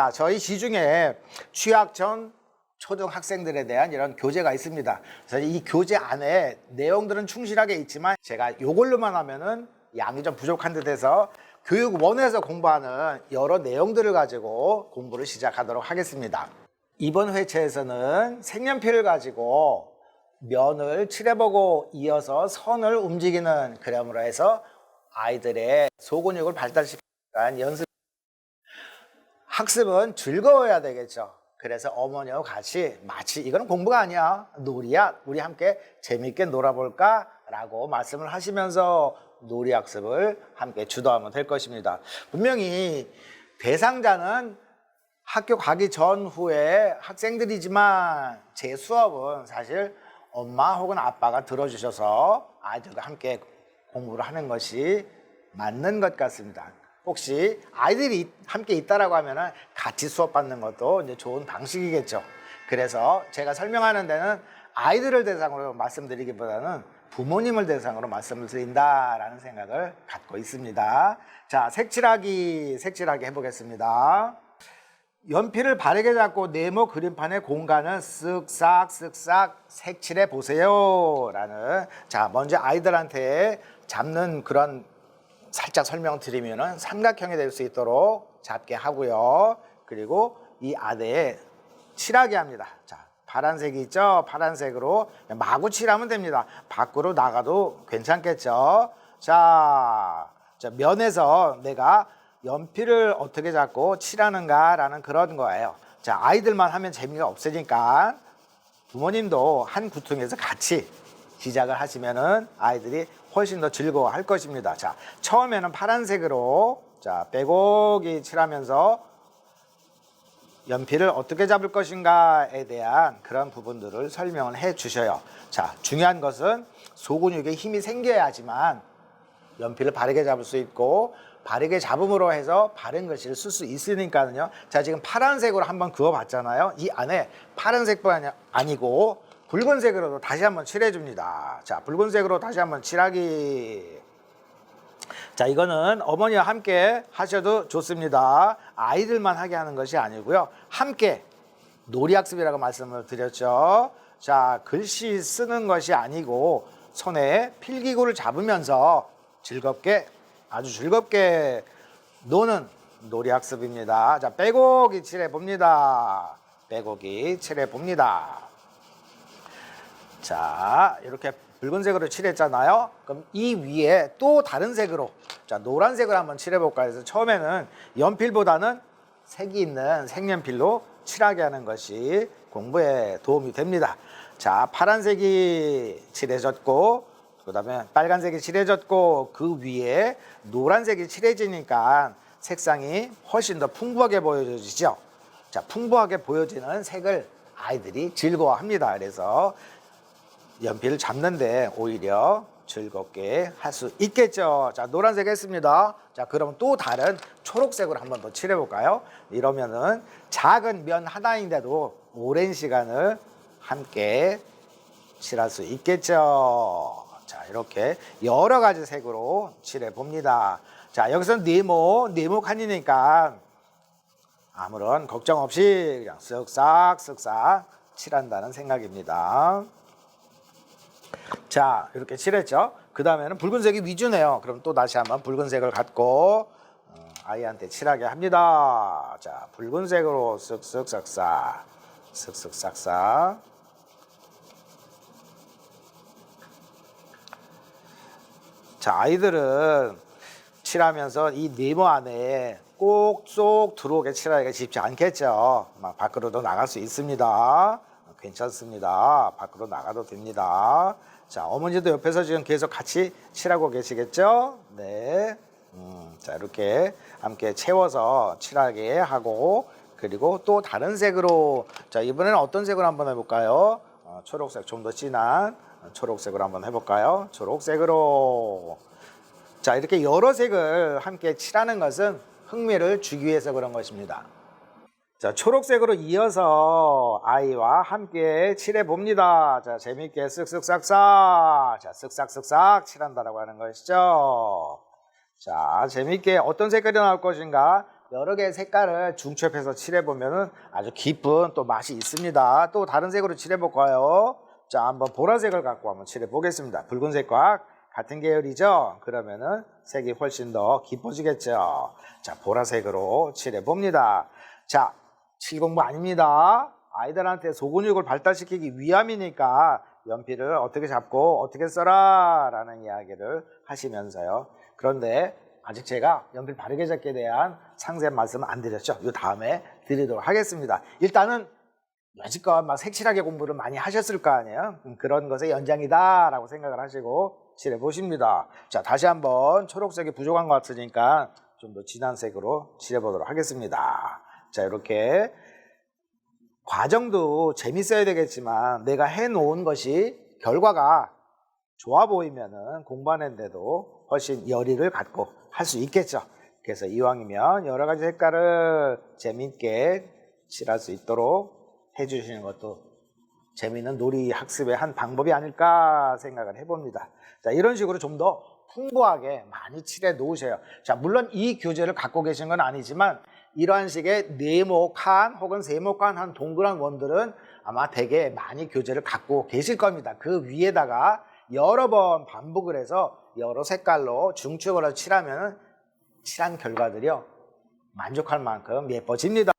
자, 저희 시중에 취학 전 초등학생들에 대한 이런 교재가 있습니다. 그래서 이 교재 안에 내용들은 충실하게 있지만 제가 이걸로만 하면은 양이 좀 부족한 듯해서 교육원에서 공부하는 여러 내용들을 가지고 공부를 시작하도록 하겠습니다. 이번 회차에서는 색연필을 가지고 면을 칠해보고 이어서 선을 움직이는 그림으로 해서 아이들의 소근육을 발달시키는 연습. 학습은 즐거워야 되겠죠. 그래서 어머니와 같이 마치 이거는 공부가 아니야. 놀이야. 우리 함께 재밌게 놀아볼까? 라고 말씀을 하시면서 놀이 학습을 함께 주도하면 될 것입니다. 분명히 대상자는 학교 가기 전후에 학생들이지만 제 수업은 사실 엄마 혹은 아빠가 들어주셔서 아이들과 함께 공부를 하는 것이 맞는 것 같습니다. 혹시 아이들이 함께 있다라고 하면은 같이 수업 받는 것도 이제 좋은 방식이겠죠. 그래서 제가 설명하는 데는 아이들을 대상으로 말씀드리기보다는 부모님을 대상으로 말씀을 드린다라는 생각을 갖고 있습니다. 자, 색칠하기, 색칠하기 해보겠습니다. 연필을 바르게 잡고 네모 그림판의 공간을 쓱싹 쓱싹 색칠해 보세요. 라는 자 먼저 아이들한테 잡는 그런 살짝 설명드리면은 삼각형이 될 수 있도록 잡게 하고요. 그리고 이 안에 칠하게 합니다. 자 파란색이 있죠? 파란색으로 마구 칠하면 됩니다. 밖으로 나가도 괜찮겠죠? 자, 자 면에서 내가 연필을 어떻게 잡고 칠하는가라는 그런 거예요. 자, 아이들만 하면 재미가 없으니까 부모님도 한 구퉁에서 같이 시작을 하시면은 아이들이 훨씬 더 즐거워할 것입니다. 자, 처음에는 파란색으로 자, 빼곡이 칠하면서 연필을 어떻게 잡을 것인가에 대한 그런 부분들을 설명을 해 주셔요. 자, 중요한 것은 소근육에 힘이 생겨야지만 연필을 바르게 잡을 수 있고 바르게 잡음으로 해서 바른 글씨를 쓸 수 있으니까는요. 자, 지금 파란색으로 한번 그어 봤잖아요. 이 안에 파란색뿐 아니고 붉은색으로도 다시 한번 칠해 줍니다. 자, 붉은색으로 다시 한번 칠하기. 자, 이거는 어머니와 함께 하셔도 좋습니다. 아이들만 하게 하는 것이 아니고요. 함께 놀이학습이라고 말씀을 드렸죠. 자, 글씨 쓰는 것이 아니고 손에 필기구를 잡으면서 즐겁게 아주 즐겁게 노는 놀이학습입니다. 자, 빼곡이 칠해 봅니다. 빼곡이 칠해 봅니다. 자, 이렇게 붉은색으로 칠했잖아요. 그럼 이 위에 또 다른 색으로, 자, 노란색을 한번 칠해볼까 해서 처음에는 연필보다는 색이 있는 색연필로 칠하게 하는 것이 공부에 도움이 됩니다. 자, 파란색이 칠해졌고, 그 다음에 빨간색이 칠해졌고, 그 위에 노란색이 칠해지니까 색상이 훨씬 더 풍부하게 보여지죠. 자, 풍부하게 보여지는 색을 아이들이 즐거워합니다. 그래서 연필을 잡는데 오히려 즐겁게 할 수 있겠죠. 자, 노란색 했습니다. 자, 그럼 또 다른 초록색으로 한번 더 칠해볼까요? 이러면은 작은 면 하나인데도 오랜 시간을 함께 칠할 수 있겠죠. 자, 이렇게 여러 가지 색으로 칠해 봅니다. 자, 여기서 네모, 네모 칸이니까 아무런 걱정 없이 그냥 쓱싹 쓱싹 칠한다는 생각입니다. 자, 이렇게 칠했죠. 그 다음에는 붉은색이 위주네요. 그럼 또 다시 한번 붉은색을 갖고 어, 아이한테 칠하게 합니다. 자, 붉은색으로 쓱쓱 싹싹, 쓱쓱 싹싹. 자, 아이들은 칠하면서 이 네모 안에 꼭 쏙 들어오게 칠하기가 쉽지 않겠죠. 막 밖으로도 나갈 수 있습니다. 괜찮습니다. 밖으로 나가도 됩니다. 자, 어머니도 옆에서 지금 계속 같이 칠하고 계시겠죠? 네. 음, 자, 이렇게 함께 채워서 칠하게 하고, 그리고 또 다른 색으로, 자, 이번에는 어떤 색으로 한번 해볼까요? 어, 초록색, 좀 더 진한 초록색으로 한번 해볼까요? 초록색으로. 자, 이렇게 여러 색을 함께 칠하는 것은 흥미를 주기 위해서 그런 것입니다. 자, 초록색으로 이어서 아이와 함께 칠해 봅니다. 자, 재밌게 쓱쓱 싹싹. 자, 쓱싹 쓱싹 칠한다라고 하는 것이죠. 자, 재밌게 어떤 색깔이 나올 것인가 여러 개의 색깔을 중첩해서 칠해 보면 아주 깊은 또 맛이 있습니다. 또 다른 색으로 칠해 볼까요? 자, 한번 보라색을 갖고 한번 칠해 보겠습니다. 붉은색과 같은 계열이죠? 그러면은 색이 훨씬 더 깊어지겠죠? 자, 보라색으로 칠해 봅니다. 자, 칠공부 아닙니다. 아이들한테 소근육을 발달시키기 위함이니까 연필을 어떻게 잡고 어떻게 써라 라는 이야기를 하시면서요. 그런데 아직 제가 연필 바르게 잡기에 대한 상세한 말씀은 안 드렸죠. 이 다음에 드리도록 하겠습니다. 일단은 여지껏 막 색칠하게 공부를 많이 하셨을 거 아니에요. 음, 그런 것의 연장이다라고 생각을 하시고 칠해 보십니다. 자, 다시 한번 초록색이 부족한 것 같으니까 좀 더 진한 색으로 칠해 보도록 하겠습니다. 자, 이렇게 과정도 재밌어야 되겠지만 내가 해 놓은 것이 결과가 좋아 보이면은 공부하는데도 훨씬 열의를 갖고 할 수 있겠죠. 그래서 이왕이면 여러 가지 색깔을 재밌게 칠할 수 있도록 해주시는 것도 재미있는 놀이 학습의 한 방법이 아닐까 생각을 해봅니다. 자, 이런 식으로 좀 더 풍부하게 많이 칠해 놓으세요. 자, 물론 이 교재를 갖고 계신 건 아니지만 이러한 식의 네모칸 혹은 세모칸 한 동그란 원들은 아마 되게 많이 교재를 갖고 계실 겁니다. 그 위에다가 여러 번 반복을 해서 여러 색깔로 해서 칠하면 칠한 결과들이요. 만족할 만큼 예뻐집니다.